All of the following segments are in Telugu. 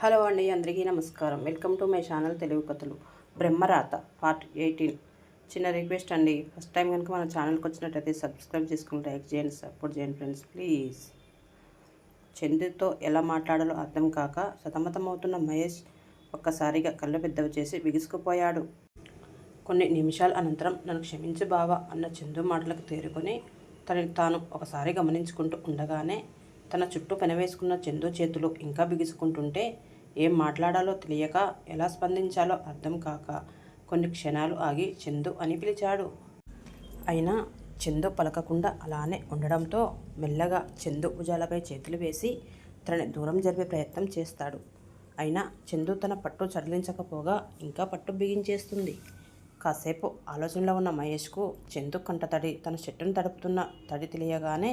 హలో అండి అందరికీ నమస్కారం. Welcome to my channel Telugu కథలు. Brahmaratha part eighteen. చిన్న రిక్వెస్ట్ అండి ఫస్ట్ టైం కనుక మన ఛానల్కి వచ్చినట్టయితే సబ్స్క్రైబ్ చేసుకుని లైక్ చేయండి సపోర్ట్ చేయండి ఫ్రెండ్స్ ప్లీజ్. చందుతో ఎలా మాట్లాడాలో అర్థం కాక సతమతమవుతున్న మహేష్ ఒక్కసారిగా కళ్ళు పెద్దవి చేసి బిగుసుకుపోయాడు. కొన్ని నిమిషాల అనంతరం నన్ను క్షమించు బావా అన్న చందు మాటలకు తేరుకొని తనని తాను ఒకసారి గమనించుకుంటూ ఉండగానే తన చుట్టూ పెనవేసుకున్న చందు చేతులు ఇంకా బిగుసుకుంటుంటే ఏం మాట్లాడాలో తెలియక ఎలా స్పందించాలో అర్థం కాక కొన్ని క్షణాలు ఆగి చందు అని పిలిచాడు. అయినా చందు పలకకుండా అలానే ఉండడంతో మెల్లగా చందు భుజాలపై చేతులు వేసి తనని దూరం జరిపే ప్రయత్నం చేస్తాడు. అయినా చందు తన పట్టు చడలించకపోగా ఇంకా పట్టు బిగించేస్తుంది. కాసేపు ఆలోచనలో ఉన్న మహేష్కు చందు కంట తడి తన చెట్టును తడుపుతున్న తడి తెలియగానే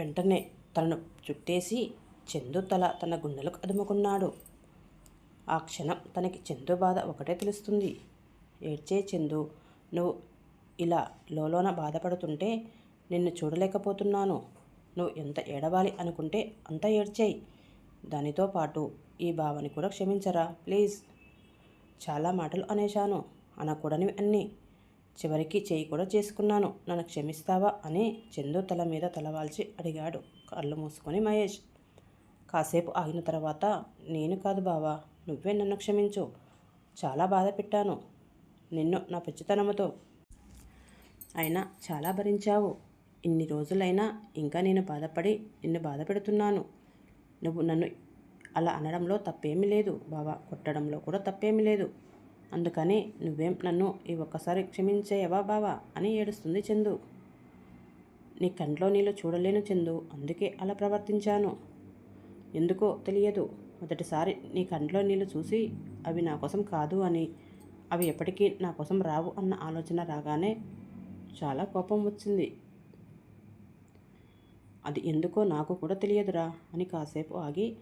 వెంటనే తనను చుట్టేసి చందు తల తన గుండెలకు అదుముకున్నాడు. ఆ క్షణం తనకి చందు బాధ ఒకటే తెలుస్తుంది. ఏడ్చే చందు నువ్వు ఇలా లోలోన బాధపడుతుంటే నిన్ను చూడలేకపోతున్నాను. నువ్వు ఎంత ఏడవాలి అనుకుంటే అంత ఏడ్చేయి. దానితో పాటు ఈ భావని కూడా క్షమించరా ప్లీజ్. చాలా మాటలు అనేశాను. అనకూడనివి అన్నీ చివరికి చేయి కూడా చేసుకున్నాను. నన్ను క్షమిస్తావా? అని చందు తల మీద తలవాల్చి అడిగాడు. కళ్ళు మూసుకొని మహేష్. కాసేపు ఆగిన తర్వాత నేను కాదు బావా నువ్వే నన్ను క్షమించు. చాలా బాధ పెట్టాను. నిన్ను నా పిచ్చితనముతో అయినా చాలా భరించావు. ఇన్ని రోజులైనా ఇంకా నేను బాధపడి నిన్ను బాధ పెడుతున్నాను. నువ్వు నన్ను అలా అనడంలో తప్పేమీ లేదు బావా. కొట్టడంలో కూడా తప్పేమీ లేదు. అందుకని నువ్వేం నన్ను ఈ ఒక్కసారి క్షమించేయవా బావా అని ఏడుస్తుంది చందు. నీ కంట్లో నీళ్ళు చూడలేను చందు అందుకే అలా ప్రవర్తించాను. ఎందుకో తెలియదు. మొదటిసారి నీ కంట్లో నీళ్ళు చూసి అవి నా కోసం కాదు అని అవి ఎప్పటికీ నా కోసం రావు అన్న ఆలోచన రాగానే చాలా కోపం వచ్చింది. అది ఎందుకో నాకు కూడా తెలియదురా అని కాసేపు ఆగి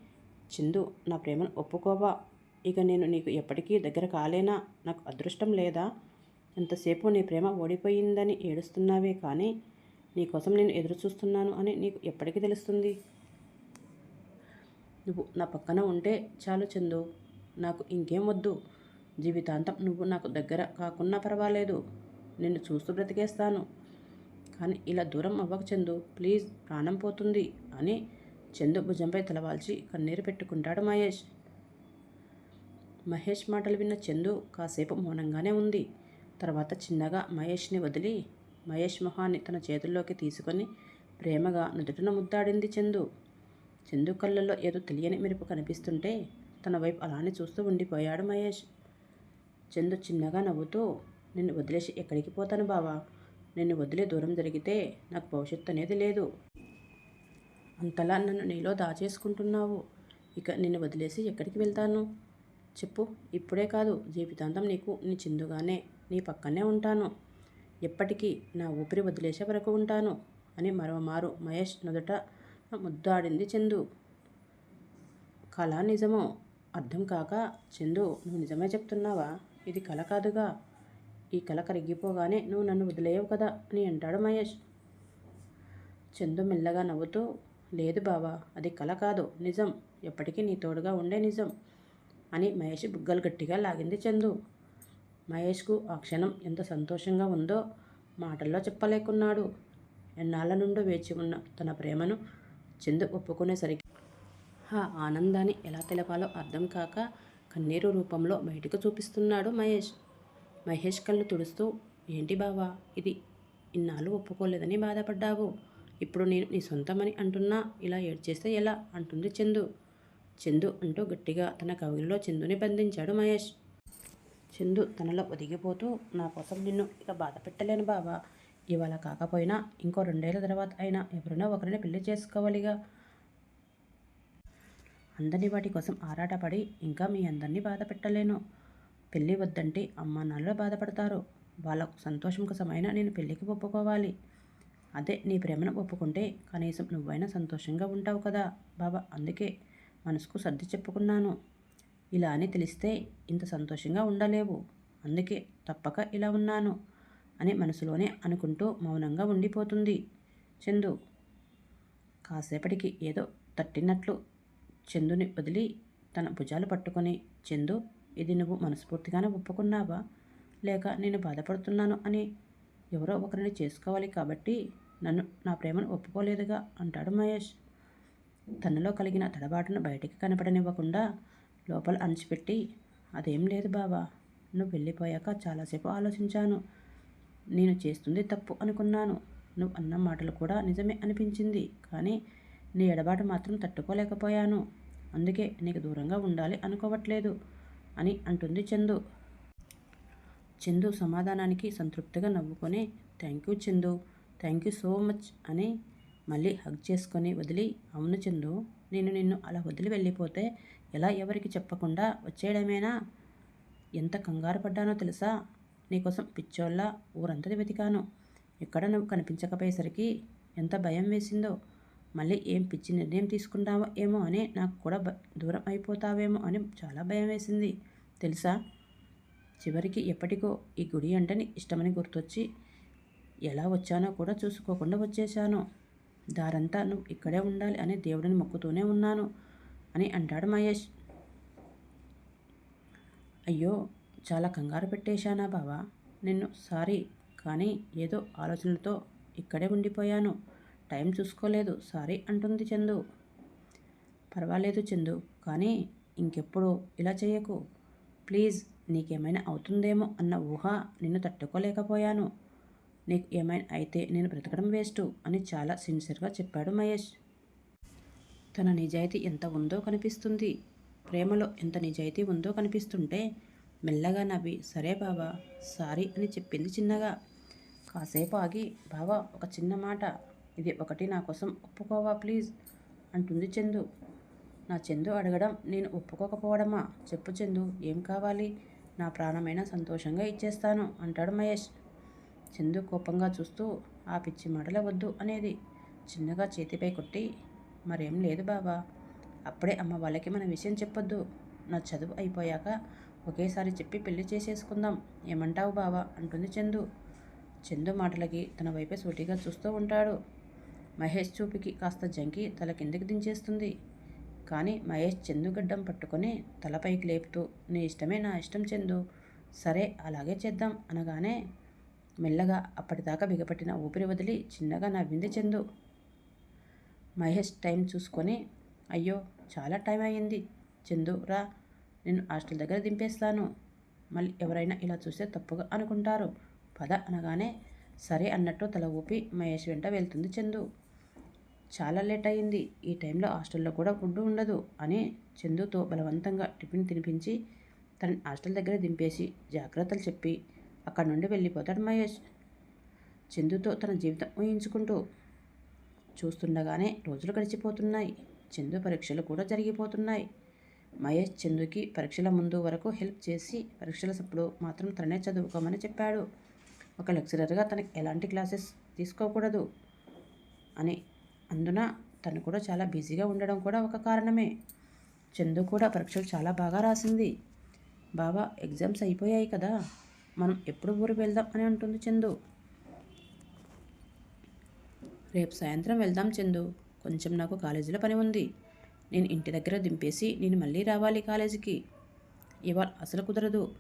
చందు నా ప్రేమను ఒప్పుకోవా? ఇక నేను నీకు ఎప్పటికీ దగ్గర కాలేనా? నాకు అదృష్టం లేదా? ఎంతసేపు నీ ప్రేమ ఓడిపోయిందని ఏడుస్తున్నావే కానీ నీకోసం నేను ఎదురు చూస్తున్నాను అని నీకు ఎప్పటికీ తెలుస్తుంది? నువ్వు నా పక్కన ఉంటే చాలు చందు. నాకు ఇంకేం వద్దు. జీవితాంతం నువ్వు నాకు దగ్గర కాకున్నా పర్వాలేదు. నిన్ను చూస్తూ బ్రతికేస్తాను. కానీ ఇలా దూరం అవ్వక చందు. ప్లీజ్ ప్రాణం పోతుంది అని చందు భుజంపై తలవాల్చి కన్నీరు పెట్టుకుంటాడు మహేష్. మహేష్ మాటలు విన్న చందు కాసేపు మౌనంగానే ఉంది. తర్వాత చిన్నగా మహేష్ని వదిలి మహేష్ మొహాన్ని తన చేతుల్లోకి తీసుకొని ప్రేమగా నుదుటిన ముద్దాడింది చందు. చందు కళ్ళల్లో ఏదో తెలియని మెరుపు కనిపిస్తుంటే తన వైపు అలానే చూస్తూ ఉండిపోయాడు మహేష్. చందు చిన్నగా నవ్వుతూ నిన్ను వదిలేసి ఎక్కడికి పోతాను బావా? నిన్ను వదిలే దూరం జరిగితే నాకు భవిష్యత్తు అనేది లేదు. అంతలా నన్ను నీలో దాచేసుకుంటున్నావు. ఇక నిన్ను వదిలేసి ఎక్కడికి వెళ్తాను? చెప్పు. ఇప్పుడే కాదు జీవితాంతం నీకు నీ చిందుగానే నీ పక్కనే ఉంటాను. ఎప్పటికీ నా ఊపిరి వదిలేసే వరకు ఉంటాను అని మరోమారు మహేష్ నుదుట ముద్దాడింది చందు. కళ నిజమో? అర్థం కాక చందు నువ్వు నిజమే చెప్తున్నావా? ఇది కళ కాదుగా. ఈ కళ కరిగిపోగానే నువ్వు నన్ను వదిలేయవు కదా అని అంటాడు మహేష్. చందు మెల్లగా నవ్వుతూ లేదు బావా అది కళ కాదు నిజం. ఎప్పటికీ నీ తోడుగా ఉండే నిజం. అని మహేష్ బుగ్గలు గట్టిగా లాగింది చందు. మహేష్కు ఆ క్షణం ఎంత సంతోషంగా ఉందో మాటల్లో చెప్పలేకున్నాడు. ఎన్నాళ్ళ నుండో వేచి ఉన్న తన ప్రేమను చందు ఒప్పుకునేసరికి ఆ ఆనందాన్ని ఎలా తెలపాలో అర్థం కాక కన్నీరు రూపంలో బయటకు చూపిస్తున్నాడు మహేష్. మహేష్ కళ్ళు తుడుస్తూ ఏంటి బావా ఇది ఇన్నాళ్ళు ఒప్పుకోలేదని బాధపడ్డావు. ఇప్పుడు నేను నీ సొంతమని అంటున్నా ఇలా ఏడ్చేస్తే ఎలా? అంటుంది చందు. చందు అంటూ గట్టిగా తన కవిలో చందుని బంధించాడు మహేష్. చందు తనలో ఒదిగిపోతూ నా కోసం నిన్ను ఇక బాధ పెట్టలేను బాబా ఇవాళ కాకపోయినా ఇంకో రెండేళ్ళ తర్వాత అయినా ఎవరైనా ఒకరిని పెళ్ళి చేసుకోవాలిగా. అందరినీ వాటి కోసం ఆరాటపడి ఇంకా మీ అందరినీ బాధ పెట్టలేను. పెళ్ళి వద్దంటే అమ్మా నాన్నలు బాధపడతారు. వాళ్ళకు సంతోషం కోసమైనా నేను పెళ్ళికి ఒప్పుకోవాలి. అదే నీ ప్రేమను ఒప్పుకుంటే కనీసం నువ్వైనా సంతోషంగా ఉంటావు కదా బాబా అందుకే మనసుకు సర్ది చెప్పుకున్నాను. ఇలా అని తెలిస్తే ఇంత సంతోషంగా ఉండలేవు. అందుకే తప్పక ఇలా ఉన్నాను అని మనసులోనే అనుకుంటూ మౌనంగా ఉండిపోతుంది చందు. కాసేపటికి ఏదో తట్టినట్లు చందుని వదిలి తన భుజాలు పట్టుకొని చందు ఇది నువ్వు మనస్ఫూర్తిగానే ఒప్పుకున్నావా? లేక నేను బాధపడుతున్నాను అని ఎవరో ఒకరిని చేసుకోవాలి కాబట్టి నన్ను నా ప్రేమను ఒప్పుకోలేదుగా అంటాడు మహేష్. తనలో కలిగిన తడబాటును బయటికి కనపడనివ్వకుండా లోపల అణిచిపెట్టి అదేం లేదు బావా నువ్వు వెళ్ళిపోయాక చాలాసేపు ఆలోచించాను. నేను చేస్తుంది తప్పు అనుకున్నాను. నువ్వు అన్న మాటలు కూడా నిజమే అనిపించింది. కానీ నీ ఎడబాటు మాత్రం తట్టుకోలేకపోయాను. అందుకే నీకు దూరంగా ఉండాలి అనుకోవట్లేదు అని అంటుంది చందు. చందు సమాధానానికి సంతృప్తిగా నవ్వుకొని thank you Chandu. Thank you so much అని మళ్ళీ హగ్ చేసుకొని వదిలి అవును చందు నేను నిన్ను అలా వదిలి వెళ్ళిపోతే ఎలా ఎవరికి చెప్పకుండా వచ్చేయడమేనా? ఎంత కంగారు పడ్డానో తెలుసా? నీకోసం పిచ్చోళ్ళ ఊరంతటి వెతికాను. ఎక్కడ నువ్వు కనిపించకపోయేసరికి ఎంత భయం వేసిందో. మళ్ళీ ఏం పిచ్చి నిర్ణయం తీసుకుంటావో ఏమో అని నాకు కూడా దూరం అయిపోతావేమో అని చాలా భయం వేసింది. తెలుసా? చివరికి ఎప్పటికో ఈ గుడి అంటని ఇష్టమని గుర్తొచ్చి ఎలా వచ్చానో కూడా చూసుకోకుండా వచ్చేశాను. దారంతా నువ్వు ఇక్కడే ఉండాలి అని దేవుడిని మొక్కుతూనే ఉన్నాను అని అంటాడు మహేష్. అయ్యో చాలా కంగారు పెట్టేశానా బావా? నిన్ను సారీ కానీ ఏదో ఆలోచనలతో ఇక్కడే ఉండిపోయాను. టైం చూసుకోలేదు సారీ అంటుంది చందు. పర్వాలేదు చందు కానీ ఇంకెప్పుడు ఇలా చేయకు. ప్లీజ్ నీకేమైనా అవుతుందేమో అన్న ఊహ నిన్ను తట్టుకోలేకపోయాను. నీకు ఏమైనా అయితే నేను బ్రతకడం వేస్టు అని చాలా సిన్సియర్గా చెప్పాడు మహేష్. తన నిజాయితీ ఎంత ఉందో కనిపిస్తుంది. ప్రేమలో ఎంత నిజాయితీ ఉందో కనిపిస్తుంటే మెల్లగా నవ్వి సరే బావా సారీ అని చెప్పింది చిన్నగా. కాసేపు ఆగి బావా ఒక చిన్న మాట ఇది ఒకటి నా కోసం ఒప్పుకోవా ప్లీజ్? అంటుంది చందు. నా చందు అడగడం నేను ఒప్పుకోకపోవడమా? చెప్పు చందు ఏం కావాలి? నా ప్రాణమైన సంతోషంగా ఇచ్చేస్తాను అంటాడు మహేష్. చందు కోపంగా చూస్తూ ఆ పిచ్చి మాటల వద్దు అనేది చిన్నగా చేతిపై కొట్టి మరేం లేదు బాబా అప్పుడే అమ్మ వాళ్ళకి మన విషయం చెప్పొద్దు. నా చదువు అయిపోయాక ఒకేసారి చెప్పి పెళ్ళి చేసేసుకుందాం. ఏమంటావు బావా? అంటుంది చందు. చందు మాటలకి తన వైపే సూటిగా చూస్తూ ఉంటాడు. మహేష్ చూపుకి కాస్త జంకి తల కిందకి దించేస్తుంది. కానీ మహేష్ చందు గడ్డం పట్టుకొని తలపైకి లేపుతూ నీ ఇష్టమే నా ఇష్టం చందు. సరే అలాగే చేద్దాం అనగానే మెల్లగా అప్పటిదాకా బిగపట్టిన ఊపిరి వదిలి చిన్నగా నవ్వింది చందు. మహేష్ టైం చూసుకొని అయ్యో చాలా టైం అయ్యింది. చందు రా నేను హాస్టల్ దగ్గర దింపేస్తాను. మళ్ళీ ఎవరైనా ఇలా చూస్తే తప్పుగా అనుకుంటారు. పద అనగానే సరే అన్నట్టు తల ఊపి మహేష్ వెంట వెళ్తుంది చందు. చాలా లేట్ అయింది ఈ టైంలో హాస్టల్లో కూడా ఫుడ్ ఉండదు అని చందుతో బలవంతంగా టిఫిన్ తినిపించి తన హాస్టల్ దగ్గర దింపేసి జాగ్రత్తలు చెప్పి అక్కడి నుండి వెళ్ళిపోతాడు మహేష్. చందుతో తన జీవితం ఊహించుకుంటూ చూస్తుండగానే రోజులు గడిచిపోతున్నాయి. చందు పరీక్షలు కూడా జరిగిపోతున్నాయి. మహేష్ చందుకి పరీక్షల ముందు వరకు హెల్ప్ చేసి పరీక్షల సప్పుడు మాత్రం తననే చదువుకోమని చెప్పాడు. ఒక లెక్చరర్గా తనకి ఎలాంటి క్లాసెస్ తీసుకోకూడదు అని. అందున తను కూడా చాలా బిజీగా ఉండడం కూడా ఒక కారణమే. చందు కూడా పరీక్షలు చాలా బాగా రాసింది. బాబా ఎగ్జామ్స్ అయిపోయాయి కదా. మనం ఎప్పుడు ఊరు వెళ్దాం అని అంటుంది చందు. రేపు సాయంత్రం వెళ్దాం చందు. కొంచెం నాకు కాలేజీలో పని ఉంది. నేను ఇంటి దగ్గర దింపేసి నేను మళ్ళీ రావాలి కాలేజీకి. ఇవాళ అసలు కుదరదు.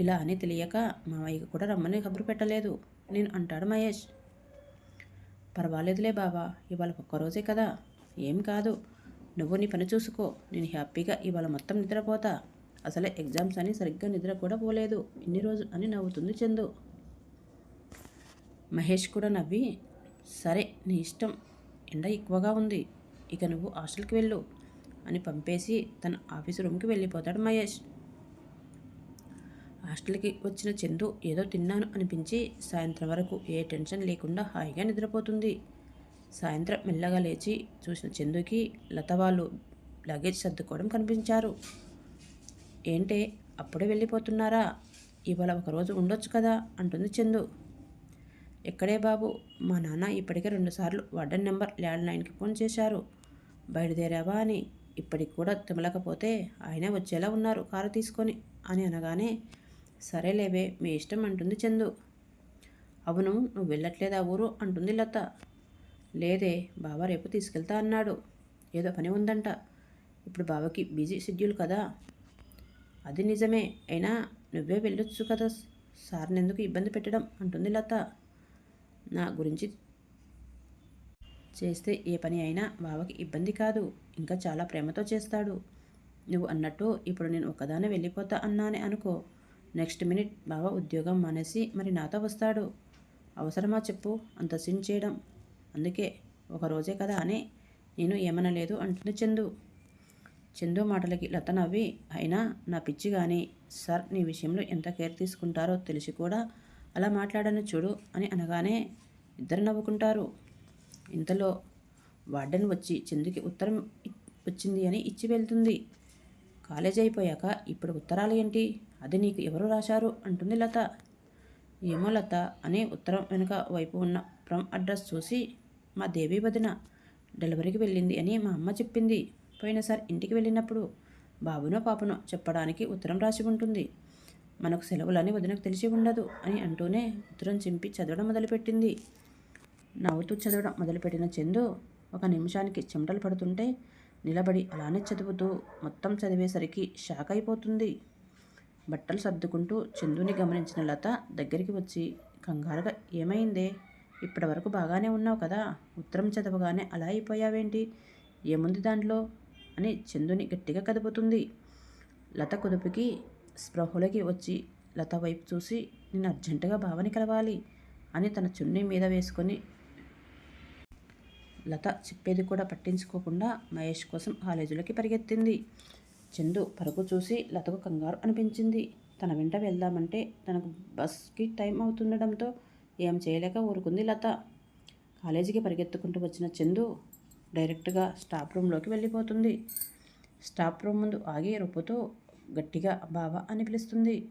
ఇలా అని తెలియక మావయ్యకి కూడా రమ్మని కబురు పెట్టలేదు. నేను అంటాడు మహేష్. పర్వాలేదులే బావా ఇవాళ ఒక్కరోజే కదా. ఏం కాదు. నువ్వు నీ పని చూసుకో. నేను హ్యాపీగా ఇవాళ మొత్తం నిద్రపోతా. అసలే ఎగ్జామ్స్ అని సరిగ్గా నిద్ర కూడా పోలేదు. ఇన్ని రోజులు అని నవ్వుతుంది చందు. మహేష్ కూడా నవ్వి సరే నీ ఇష్టం. ఎండ ఎక్కువగా ఉంది. ఇక నువ్వు హాస్టల్కి వెళ్ళు అని పంపేసి తన ఆఫీసు రూమ్కి వెళ్ళిపోతాడు మహేష్. హాస్టల్కి వచ్చిన చందు ఏదో తిన్నాను అనిపించి సాయంత్రం వరకు ఏ టెన్షన్ లేకుండా హాయిగా నిద్రపోతుంది. సాయంత్రం మెల్లగా లేచి చూసిన చందుకి లత వాళ్ళు లగేజ్ సర్దుకోవడం కనిపించారు. ఏంటే అప్పుడే వెళ్ళిపోతున్నారా? ఇవాళ ఒకరోజు ఉండొచ్చు కదా? అంటుంది చందు. ఎక్కడే బాబు? మా నాన్న ఇప్పటికే రెండుసార్లు వార్డెన్ నెంబర్ ల్యాండ్లైన్కి ఫోన్ చేశారు. బయలుదేరావా అని. ఇప్పటికి కూడా తిమలకపోతే ఆయనే వచ్చేలా ఉన్నారు కారు తీసుకొని అని అనగానే సరేలేవే మీ ఇష్టం అంటుంది చందు. అవును నువ్వు వెళ్ళట్లేదా ఊరు? అంటుంది లత. లేదే బాబా రేపు తీసుకెళ్తా అన్నాడు. ఏదో పని ఉందంట. ఇప్పుడు బావకి బిజీ షెడ్యూల్ కదా. అది నిజమే. అయినా నువ్వే వెళ్ళొచ్చు కదా. సార్ని ఎందుకు ఇబ్బంది పెట్టడం? అంటుంది లత. నా గురించి చేస్తే ఏ పని అయినా బావకి ఇబ్బంది కాదు. ఇంకా చాలా ప్రేమతో చేస్తాడు. నువ్వు అన్నట్టు ఇప్పుడు నేను ఒకదానే వెళ్ళిపోతా అన్నానే అనుకో. నెక్స్ట్ మినిట్ బావ ఉద్యోగం మానేసి మరి నాతో వస్తాడు. అవసరమా చెప్పు అంత సిన్ చేయడం. అందుకే ఒక రోజే కదా అని నేను ఏమనలేదు అంటుంది చందు. చందు మాటలకి లత నవ్వి అయినా నా పిచ్చి కానీ సార్ నీ విషయంలో ఎంత కేర్ తీసుకుంటారో తెలిసి కూడా అలా మాట్లాడాను చూడు అని అనగానే ఇద్దరు నవ్వుకుంటారు. ఇంతలో వార్డెన్ వచ్చి చందుకి ఉత్తరం వచ్చింది అని ఇచ్చి వెళ్తుంది. కాలేజ్ అయిపోయాక ఇప్పుడు ఉత్తరాలు ఏంటి? అది నీకు ఎవరు రాశారు? అంటుంది లత. ఏమో లత అనే ఉత్తరం వెనుక వైపు ఉన్న ఫ్రమ్ అడ్రస్ చూసి మా దేవి వదిన డెలివరీకి వెళ్ళింది అని మా అమ్మ చెప్పింది. పోయినసారి ఇంటికి వెళ్ళినప్పుడు బాబునో పాపనో చెప్పడానికి ఉత్తరం రాసి ఉంటుంది. మనకు సెలవులని వదినకు తెలిసి ఉండదు అని అంటూనే ఉత్తరం చింపి చదవడం మొదలుపెట్టింది. నవ్వుతూ చదవడం మొదలుపెట్టిన చందు ఒక నిమిషానికి చెమటలు పడుతుంటే నిలబడి అలానే చదువుతూ మొత్తం చదివేసరికి షాక్ అయిపోతుంది. బట్టలు సర్దుకుంటూ చందుని గమనించిన లత దగ్గరికి వచ్చి కంగారుగా ఏమైందే? ఇప్పటి వరకు బాగానే ఉన్నావు కదా? ఉత్తరం చదవగానే అలా అయిపోయావేంటి? ఏముంది దాంట్లో? అని చందుని గట్టిగా కదుపుతుంది. లత కుదుపుకి స్పృహలోకి వచ్చి లత వైపు చూసి నేను అర్జెంటుగా భావని కలవాలి అని తన చున్నీ మీద వేసుకొని లత చెప్పేది కూడా పట్టించుకోకుండా మహేష్ కోసం కాలేజీలోకి పరిగెత్తింది. చందు పరుగు చూసి లతకు కంగారు అనిపించింది. తన వెంట వెళ్దామంటే తనకు బస్కి టైం అవుతుండడంతో ఏం చేయలేక ఊరుకుంది లత. కాలేజీకి పరిగెత్తుకుంటూ వచ్చిన చందు డైరెక్ట్గా స్టాఫ్ రూమ్లోకి వెళ్ళిపోతుంది. స్టాఫ్ రూమ్ ముందు ఆగి రొప్పుతో గట్టిగా బావ అని పిలుస్తుంది.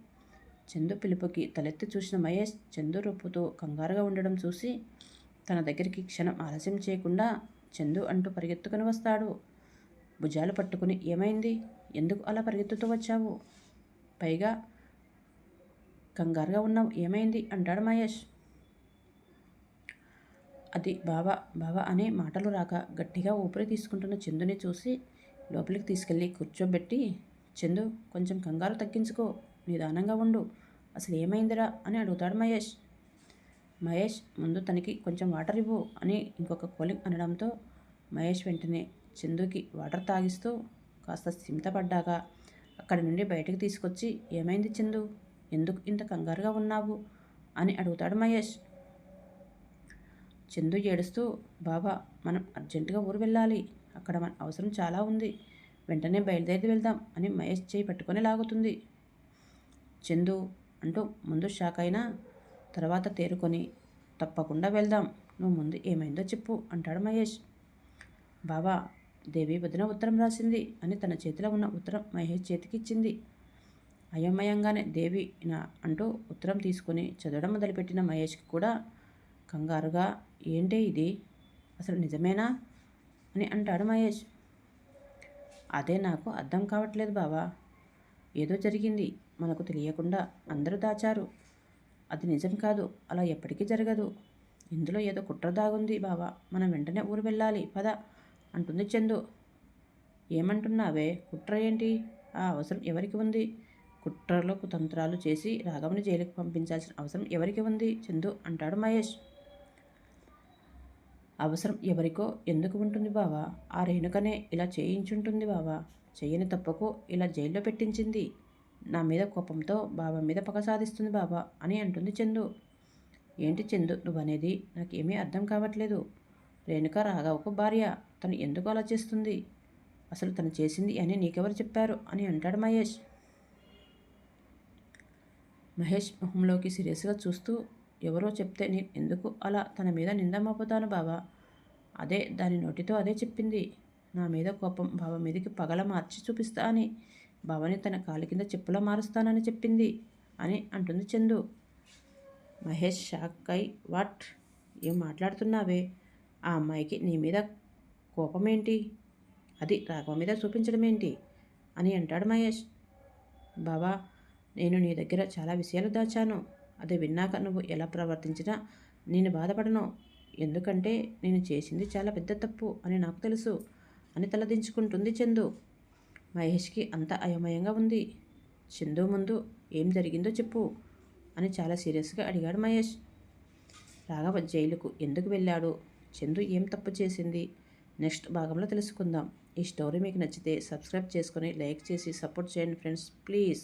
చందు పిలుపుకి తలెత్తి చూసిన మహేష్ చందు రొప్పుతో కంగారుగా ఉండడం చూసి తన దగ్గరికి క్షణం ఆలస్యం చేయకుండా చందు అంటూ పరిగెత్తుకుని వస్తాడు. భుజాలు పట్టుకుని ఏమైంది? ఎందుకు అలా పరిగెత్తుతూ వచ్చావు? పైగా కంగారుగా ఉన్నావు. ఏమైంది? అంటాడు మహేష్. అది బావా బావా అనే మాటలు రాక గట్టిగా ఊపిరి తీసుకుంటున్న చందుని చూసి లోపలికి తీసుకెళ్ళి కూర్చోబెట్టి చందు కొంచెం కంగారు తగ్గించుకో నిదానంగా ఉండు. అసలు ఏమైందిరా? అని అడుగుతాడు మహేష్. మహేష్ ముందు తనకి కొంచెం వాటర్ ఇవ్వు అని ఇంకొక కోలింగ్ అనడంతో మహేష్ వెంటనే చందుకి వాటర్ తాగిస్తూ కాస్త సింతపడ్డాక అక్కడి నుండి బయటకు తీసుకొచ్చి ఏమైంది చందు? ఎందుకు ఇంత కంగారుగా ఉన్నావు? అని అడుగుతాడు మహేష్. చందు ఏడుస్తూ బాబా మనం అర్జెంటుగా ఊరు వెళ్ళాలి. అక్కడ మన అవసరం చాలా ఉంది. వెంటనే బయలుదేరి వెళ్దాం అని మహేష్ చేయి పట్టుకొని లాగుతుంది. చందు అంటూ ముందు షాక్ అయినా తర్వాత తేరుకొని తప్పకుండా వెళ్దాం. నువ్వు ముందు ఏమైందో చెప్పు అంటాడు మహేష్. బాబా దేవి వదిన ఉత్తరం రాసింది అని తన చేతిలో ఉన్న ఉత్తరం మహేష్ చేతికి ఇచ్చింది. అయోమయంగానే దేవి నా అంటూ ఉత్తరం తీసుకుని చదవడం మొదలుపెట్టిన మహేష్కి కూడా కంగారుగా ఏంటే ఇది? అసలు నిజమేనా? అని అంటాడు మహేష్. అదే నాకు అర్థం కావట్లేదు బావా. ఏదో జరిగింది. మనకు తెలియకుండా అందరూ దాచారు. అది నిజం కాదు. అలా ఎప్పటికీ జరగదు. ఇందులో ఏదో కుట్ర దాగుంది బావా. మనం వెంటనే ఊరు వెళ్ళాలి. పద అంటుంది చందు. ఏమంటున్నావే? కుట్ర ఏంటి? ఆ అవసరం ఎవరికి ఉంది? కుట్రలో కుతంత్రాలు చేసి రాఘవని జైలుకి పంపించాల్సిన అవసరం ఎవరికి ఉంది? చందు అంటాడు మహేష్. అవసరం ఎవరికో ఎందుకు ఉంటుంది బావా? ఆ రేణుకనే ఇలా చేయించుంటుంది బావా. చెయ్యని తప్పకు ఇలా జైల్లో పెట్టించింది. నా మీద కోపంతో బాబా మీద పగ సాధిస్తుంది బాబా అని అంటుంది చందు. ఏంటి చందు నువ్వనేది నాకేమీ అర్థం కావట్లేదు. రేణుక రాఘవకు భార్య తను ఎందుకు అలా చేస్తుంది? అసలు తను చేసింది అని నీకెవరు చెప్పారు అని అంటాడు మహేష్. మహేష్ మొహంలోకి సీరియస్గా చూస్తూ ఎవరో చెప్తే నేను ఎందుకు అలా తన మీద నింద మోపుతాను బాబా అదే దాని నోటితో అదే చెప్పింది. నా మీద కోపం బావ మీదకి పగల మార్చి చూపిస్తా అని. భవని తన కాలి కింద చెప్పులో మారుస్తానని చెప్పింది అని అంటుంది చందు. మహేష్ షాక్ అయి వాట్? ఏం మాట్లాడుతున్నావే? ఆ అమ్మాయికి నీ మీద కోపమేంటి? అది రాఘవ మీద చూపించడం ఏంటి అని అంటాడు మహేష్. బాబా నేను నీ దగ్గర చాలా విషయాలు దాచాను. అది విన్నాక నువ్వు ఎలా ప్రవర్తించినా నేను బాధపడను. ఎందుకంటే నేను చేసింది చాలా పెద్ద తప్పు అని నాకు తెలుసు అని తలదించుకుంటుంది చందు. మహేష్కి అంత అయోమయంగా ఉంది. చందు ముందు ఏం జరిగిందో చెప్పు అని చాలా సీరియస్గా అడిగాడు మహేష్. రాఘవ జైలుకు ఎందుకు వెళ్ళాడు? చందు ఏం తప్పు చేసింది? నెక్స్ట్ భాగంలో తెలుసుకుందాం. ఈ స్టోరీ మీకు నచ్చితే సబ్స్క్రైబ్ చేసుకొని లైక్ చేసి సపోర్ట్ చేయండి ఫ్రెండ్స్ ప్లీజ్.